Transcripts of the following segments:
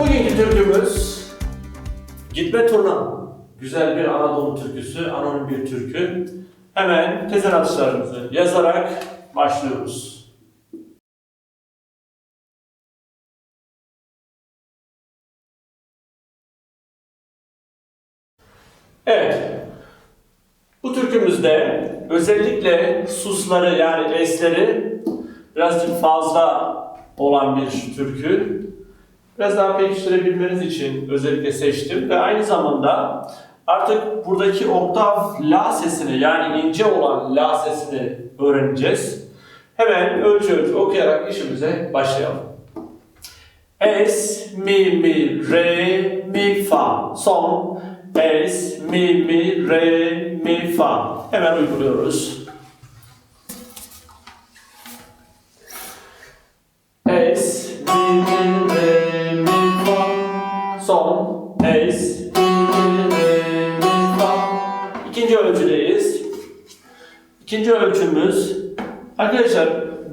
Bugünkü türkümüz Gitme Turna. Güzel bir Anadolu türküsü, anonim bir türkü. Hemen tezahüratlarımızı yazarak başlıyoruz. Evet. Bu türkümüzde özellikle susları yani esleri birazcık fazla olan bir türkü. Biraz daha pekiştirebilmeniz için özellikle seçtim ve aynı zamanda artık buradaki oktav la sesini yani ince olan la sesini öğreneceğiz. Hemen ölçü ölçü okuyarak işimize başlayalım. Es, mi, mi, re, mi, fa. Son. Es, mi, mi, re, mi, fa. Hemen uyguluyoruz. İkinci ölçümüz arkadaşlar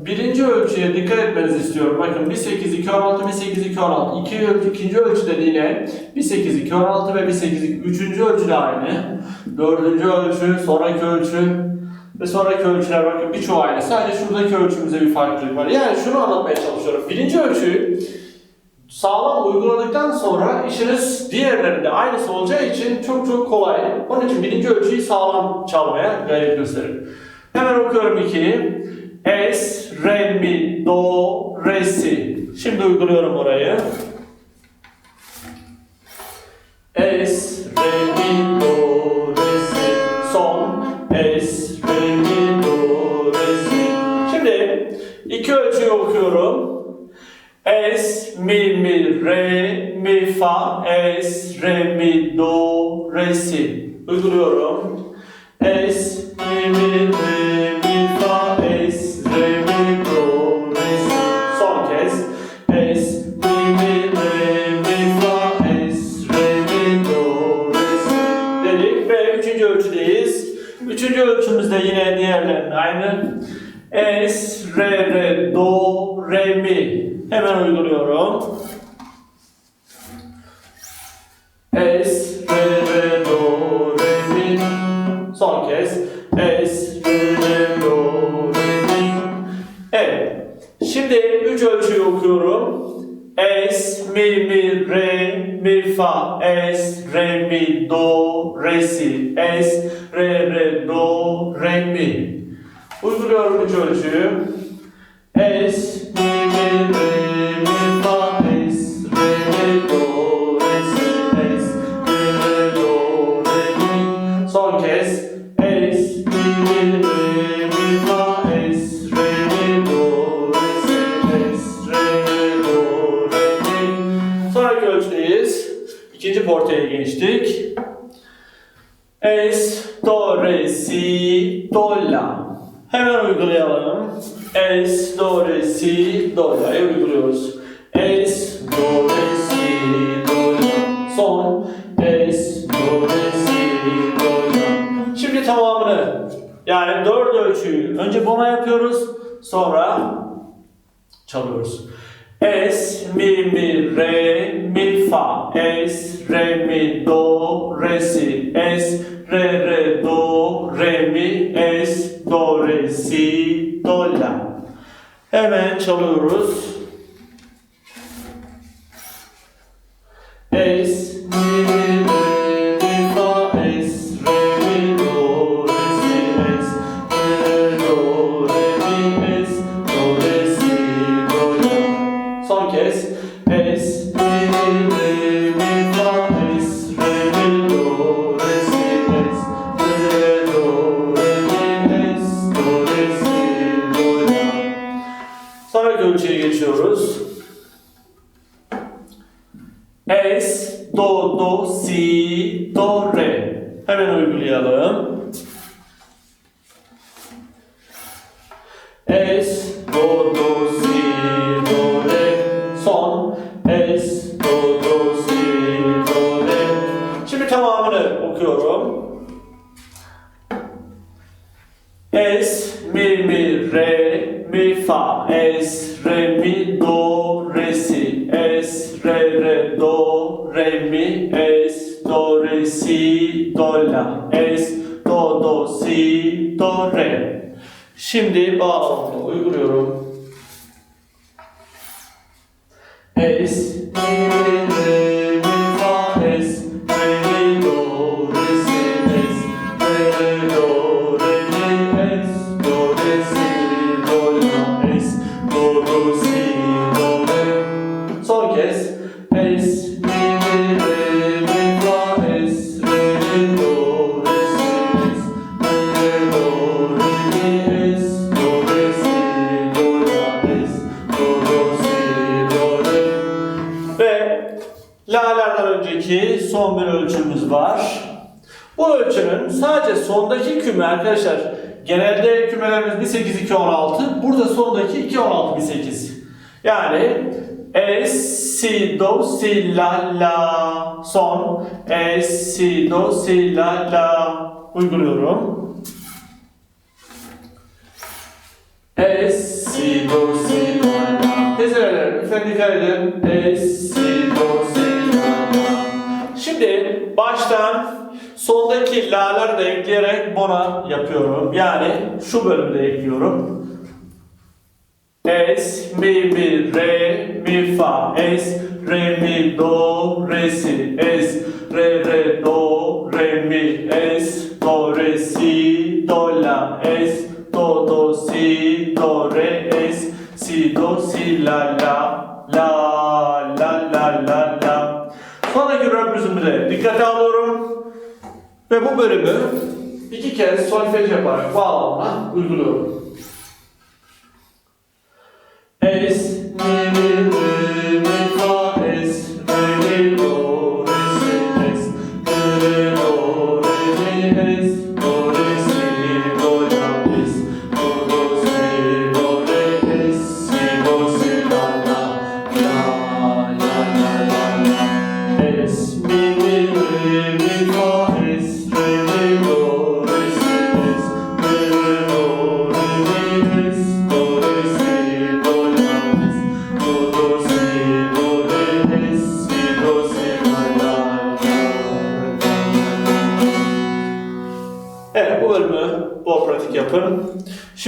birinci ölçüye dikkat etmenizi istiyorum. Bakın 1 8 2 16 1 8 2 16. İki ölçü, ikinci ölçüde yine 1 8 2 16 ve 1 8 2. Üçüncü ölçü de aynı. Dördüncü ölçü, sonraki ölçü ve sonraki ölçüler bakın birçoğu aynı. Sadece şuradaki ölçümüzde bir farklılık var. Yani şunu anlatmaya çalışıyorum. Birinci ölçüyü sağlam uyguladıktan sonra işiniz diğerlerinde aynısı olacağı için çok çok kolay. Onun için birinci ölçüyü sağlam çalmaya gayret gösterin. Hemen okuyorum ikiyi. Es, re, mi, do, re, si. Şimdi uyguluyorum orayı. Es, re, mi, do, re, si. Son. Es, re, mi, do, re, si. Şimdi iki ölçüyü okuyorum. Es, mi, mi, re, mi, fa, es, re, mi, do, re, si. Uyguluyorum. Es, ölçü es 1 1 1 bona yapıyoruz. Sonra çalıyoruz. Es, mi, mi, re, mi, fa. Es, re, mi, do, re, si. Es, re, re, do, re, mi. Es, do, re, si, do, la. Hemen çalıyoruz. Es, mi, mi, ölçüye geçiyoruz. Es, do, do, si, do, re. Hemen uygulayalım. Es, do, si, do, re. Şimdi bağlamını uyguluyorum. Es, mi, ölçünün sadece sondaki küme arkadaşlar genelde kümelerimiz 1 8 2 16 burada sondaki 2 16 1 8. Yani es si do si la la son es si do si la la uyguluyorum. Es si do si la la. Tezereler lütfen dikkat edin. Es si do si la la. Şimdi baştan sondaki la'ları da ekleyerek bona yapıyorum. Yani şu bölümde ekliyorum. Es, mi, mi, re, mi, fa. Es, re, mi, do, re, si. Es, re, re, do, re, mi. Es, do, re, si, do, la. Es, do, do, si, do, re. Es, si, do, si, la, la. La, la, la, la, la. Sonraki röpüzümü de dikkate alıyorum. Ve bu bölümü iki kez solfej yaparak bağlamla uyguluyorum. Es, mi, mi, mi,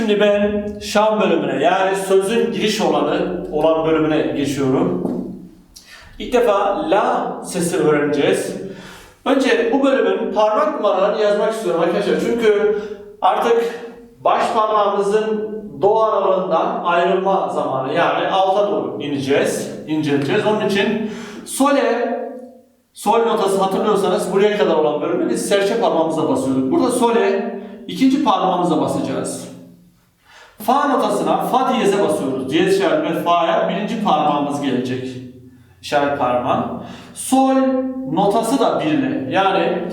Şimdi ben şan bölümüne yani sözün giriş olanı olan bölümüne geçiyorum. İlk defa la sesi öğreneceğiz. Önce bu bölümün parmak numaralarını yazmak istiyorum arkadaşlar. Çünkü artık baş parmağımızın do aralığından ayrılma zamanı. Yani alta doğru ineceğiz, inceleyeceğiz. Onun için sole, sol notası hatırlıyorsanız buraya kadar olan bölümü biz serçe parmağımıza basıyorduk. Burada sole ikinci parmağımıza basacağız. Fa notasına fa diyeze basıyoruz. Diyez işaretine fa'ya birinci parmağımız gelecek. İşaret parmağı. Sol notası da birle. Yani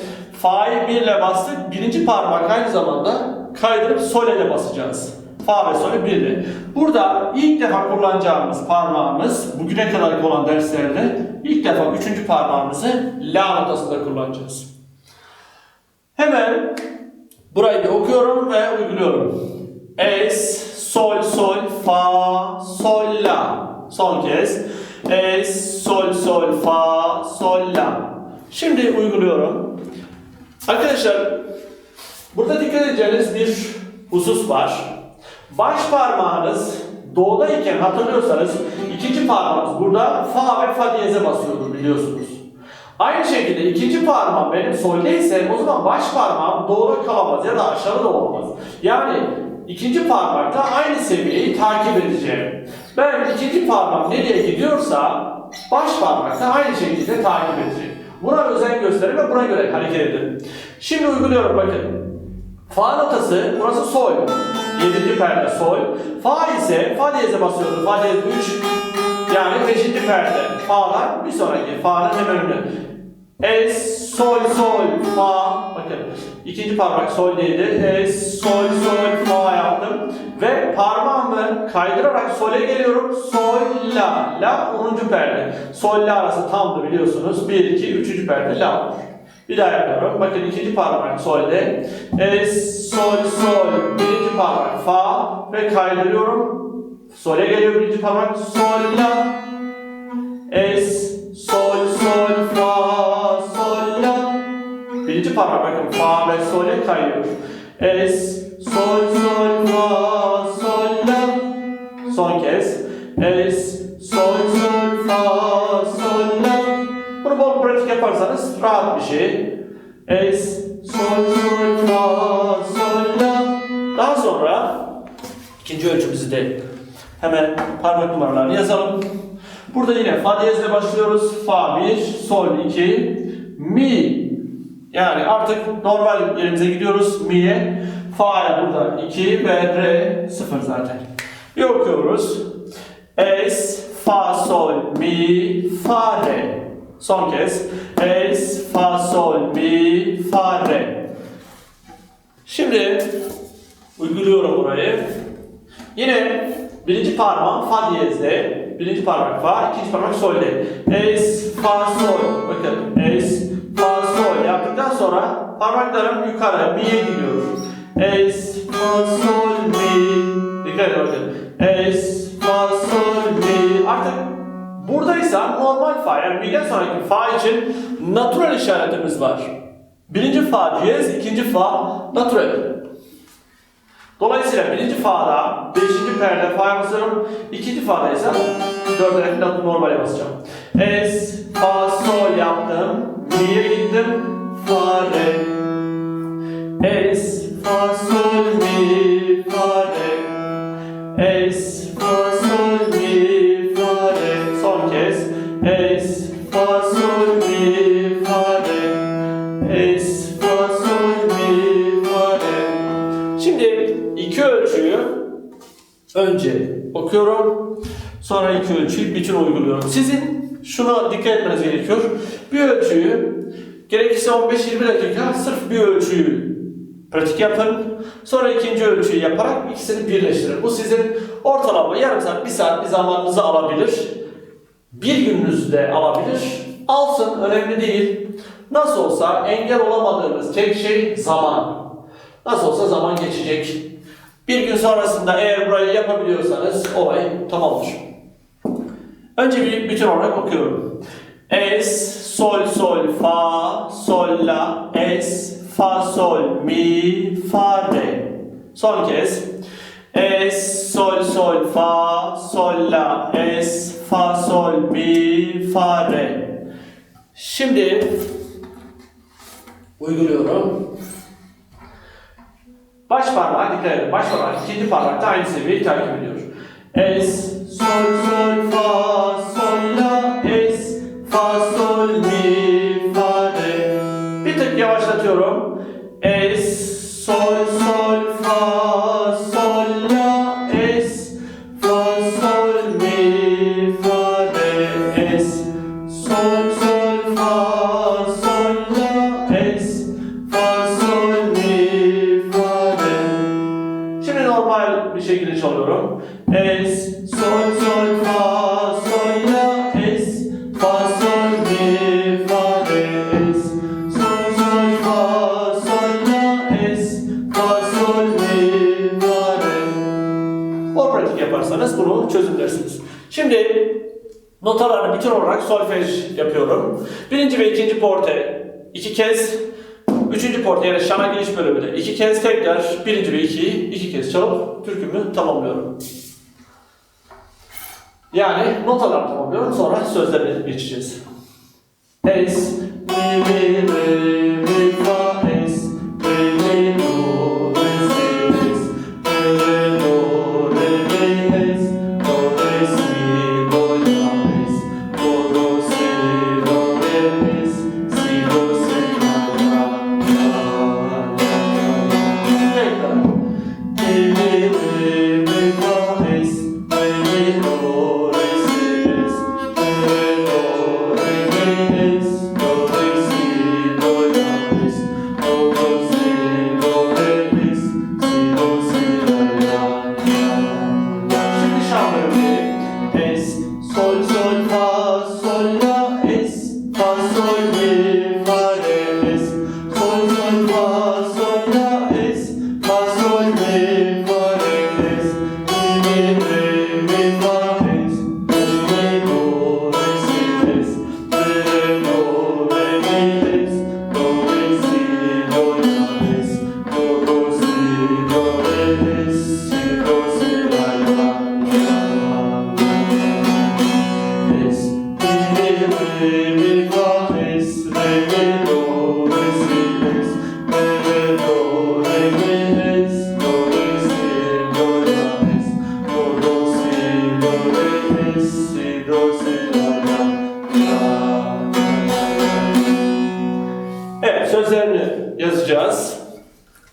fa'yı birle bastık. Birinci parmak aynı zamanda kaydırıp sole de basacağız. Fa ve sole birle. Burada ilk defa kullanacağımız parmağımız bugüne kadar olan derslerde ilk defa üçüncü parmağımızı la notasında kullanacağız. Hemen burayı bir okuyorum ve uyguluyorum. Es, sol, sol, fa, sol, la. Son kez. Es, sol, sol, fa, sol, la. Şimdi uyguluyorum. Arkadaşlar, burada dikkat edeceğiniz bir husus var. Baş parmağınız doğudayken hatırlıyorsanız ikinci parmağınız burada fa ve fa diyeze basıyordur biliyorsunuz. Aynı şekilde ikinci parmağım benim soldeyse o zaman baş parmağım doğuda kalamaz ya da aşağıda da olamaz. Yani ikinci parmakla aynı seviyeyi takip edeceğim. Ben ikinci parmağım nereye gidiyorsa baş parmakla aynı şekilde takip edeceğim. Buna özen gösterin ve buna göre hareket edin. Şimdi uyguluyorum bakın. Fa notası burası sol. 7. perde sol. Fa ise fa diyeze basıyoruz. Fa diyez 3. Yani 5. perde. Fa'dan bir sonraki fa'nın hemen önü. Es, sol, sol, fa. Bakın ikinci parmak soldeydi. Es, sol, sol, fa yaptım. Ve parmağımı kaydırarak sole geliyorum. Sol, la. La 10. perde. Sol, la arası tamdı biliyorsunuz. 1, 2, 3. perde la. Bir daha yapıyorum. Bakın ikinci parmak solde. Es, sol, sol. Birinci parmak fa. Ve kaydırıyorum. Sole geliyor birinci parmak. Sol, la. Es, sol, Birinci parmak bakın fa ve sol'e kayıyor. Es, sol, sol, fa, sol, la. Son kez. Es, sol, sol, fa, sol, la. Bunu bol pratik yaparsanız rahat bir şey. Es, sol, sol, fa, sol, la. Daha sonra ikinci ölçümüzü de hemen parmak numaralarını yazalım. Burada yine fa diyezle başlıyoruz. Fa 1, sol 2, mi. Yani artık normal yerimize gidiyoruz. Mi'ye. Fa'ya burada 2 ve re 0 zaten. Bir okuyoruz. Es, fa, sol, mi, fa, re. Son kez. Es, fa, sol, mi, fa, re. Şimdi uyguluyorum burayı. Yine birinci parmağım fa diyezde, birinci parmak fa, ikinci parmak solde. Es, fa, sol. Bakın es, fa, sol yaptıktan sonra parmaklarım yukarı, mi'ye gidiyor. Es, fa, sol, mi. Dikkat edin bakın. Es, fa, sol, mi. Artık buradaysa normal fa, yani mi'den sonraki fa için natural işaretimiz var. Birinci fa diyez, ikinci fa natural. Dolayısıyla birinci fa'da beşinci perde fa'ya basıyorum. İkinci fa'da ise dördüncü normale basacağım. Es, fa, sol yaptım. Mi'ye gittim. Fa, re. Es, fa, sol, mi, fa, re. Es, fa, sol, mi, fa, re. Son kez. Es, fa, sol, mi, fa, re. Es, fa, sol, mi, fa, re. Şimdi iki ölçüyü önce okuyorum. Sonra iki ölçüyü bütün uyguluyorum. Sizin şuna dikkat etmeniz gerekiyor. Bir ölçüyü gerekirse 15-20 dakika sırf bir ölçüyü pratik yapın. Sonra ikinci ölçüyü yaparak ikisini birleştirin. Bu sizin ortalama yarım saat, bir saat bir zamanınızı alabilir. Bir gününüzü de alabilir. Alsın, önemli değil. Nasıl olsa engel olamadığınız tek şey zaman. Nasıl olsa zaman geçecek. Bir gün sonrasında eğer burayı yapabiliyorsanız olay tamamdır. Önce bir bütün olarak okuyorum. Es, sol, sol, fa, sol, la, es, fa, sol, mi, fa, re. Son kez. Es, sol, sol, fa, sol, la, es, fa, sol, mi, fa, re. Şimdi uyguluyorum. Baş parmağı dikkat edin. Baş parmak ikinci parmakta aynı seviyeyi takip ediyor. Es, sol, sol, fa, olarak solfej yapıyorum. Birinci ve ikinci porte iki kez Üçüncü porte yani şana giriş bölümünde iki kez tekrar birinci ve ikiyi iki kez çalıp türkümü tamamlıyorum. Yani notalar tamamlıyorum sonra sözlerine geçeceğiz. Es, mi, mi, mi,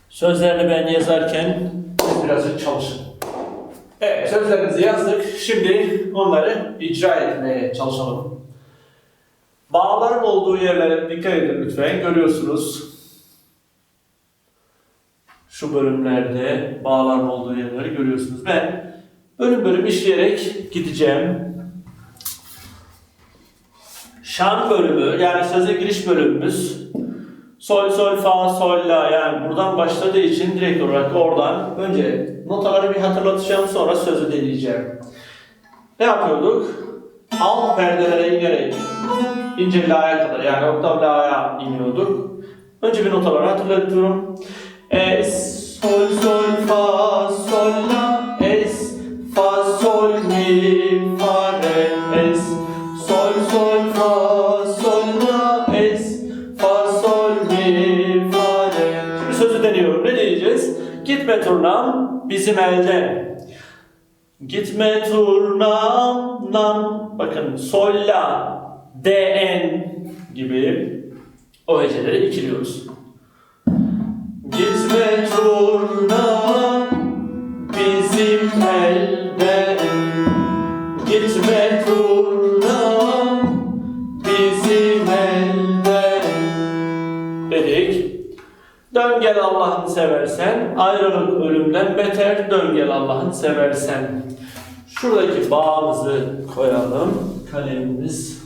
Sözlerini ben yazarken siz birazcık çalışın. Evet, sözlerimizi yazdık. Şimdi onları icra etmeye çalışalım. Bağların olduğu yerlere dikkat edin lütfen. Görüyorsunuz. Şu bölümlerde bağların olduğu yerleri görüyorsunuz. Ben bölüm bölüm işleyerek gideceğim. Şan bölümü yani söze giriş bölümümüz sol sol fa sol la yani buradan başladığı için direkt olarak oradan önce notaları bir hatırlatacağım sonra sözü deneyeceğim. Ne yapıyorduk? Alt perdelere inerek ince la'ya kadar yani oktav la'ya iniyorduk. Önce bir notaları hatırlatıyorum. Es, sol, sol, bizim elden. Gitme turnam nam. Bakın sol, la, dn gibi o heceleri ikiliyoruz. Gitme turna bizim elden Gitme turna Dön gel Allah'ını seversen, ayrılık ölümden beter, dön gel Allah'ını seversen. Şuradaki bağımızı koyalım. Kalemimiz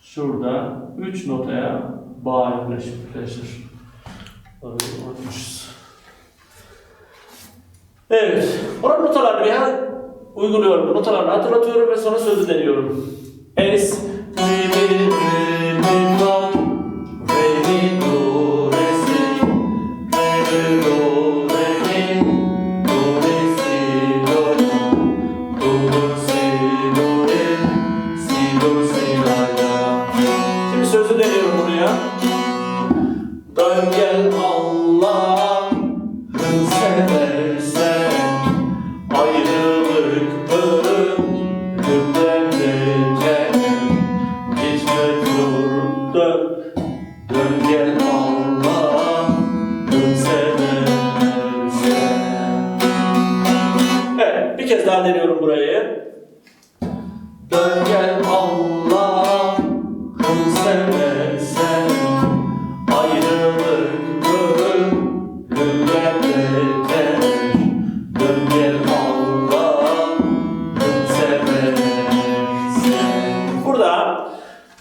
şurada 3 notaya bağ yaklaşır. Orayı unutmuşuz. Evet. Oranın notalarını hemen uyguluyorum. Notalarını hatırlatıyorum ve sonra sözü deniyorum. Es, mi, mi, mi, deniyorum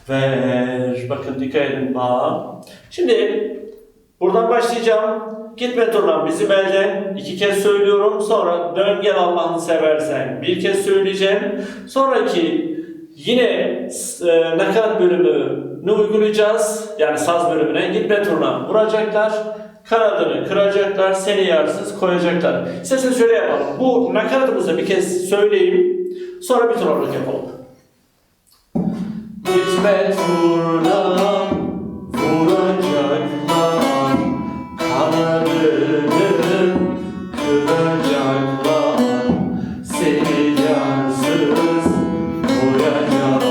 ver bakın dikkat edin bağ. Şimdi buradan başlayacağım. Gitme turnam bizim elden iki kez söylüyorum. Sonra dön gel Allah'ını seversen bir kez söyleyeceğim. Sonraki yine e, nakarat bölümünü uygulayacağız. Yani saz bölümüne gitme turnam vuracaklar. Kanadını kıracaklar, seni yarsız koyacaklar. İsterseniz şöyle yapalım. Bu nakaratımızı bir kez söyleyeyim. Sonra bir turnalık yapalım. Gitme turnam vuracaklar Kanadını kıracaklar Seni yarsız koyacaklar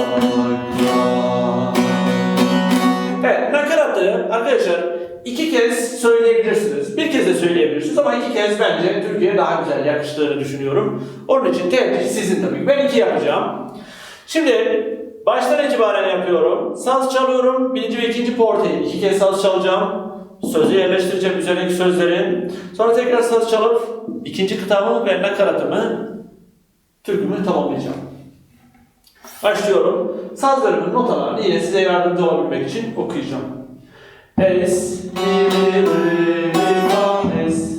Evet, nakaratı arkadaşlar iki kez söyleyebilirsiniz. Bir kez de söyleyebilirsiniz ama iki kez bence Türkiye'ye daha güzel yakıştığını düşünüyorum. Onun için tercih sizin tabii. Ben iki yapacağım. Şimdi baştan itibaren yapıyorum. Saz çalıyorum. Birinci ve ikinci porteyi iki kez saz çalacağım. Sözü yerleştireceğim üzerindeki sözleri. Sonra tekrar saz çalıp ikinci kıtamı ve nakaratımı türkümü tamamlayacağım. Başlıyorum. Saz bölümünün notalarını yine size yardımcı olabilmek için okuyacağım. Es, mi, mi, re, mi, fa, es,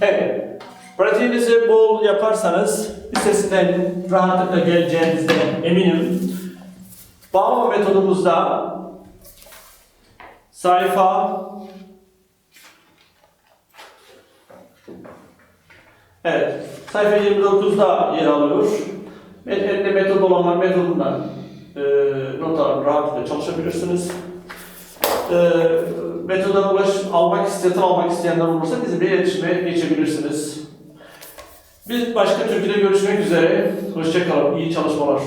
Evet, pratiğinizi bol yaparsanız listesinden rahatlıkla geleceğinizde eminim. Bağlama metodumuzda sayfa Evet, sayfa 29'da yer alıyor. Met- Elde metod olanlar metodundan e, rahatlıkla çalışabilirsiniz. E, metoda ulaş, almak isteyen, almak isteyenler olursa bizimle iletişime geçebilirsiniz. Biz başka türküde görüşmek üzere. Hoşçakalın. İyi çalışmalar.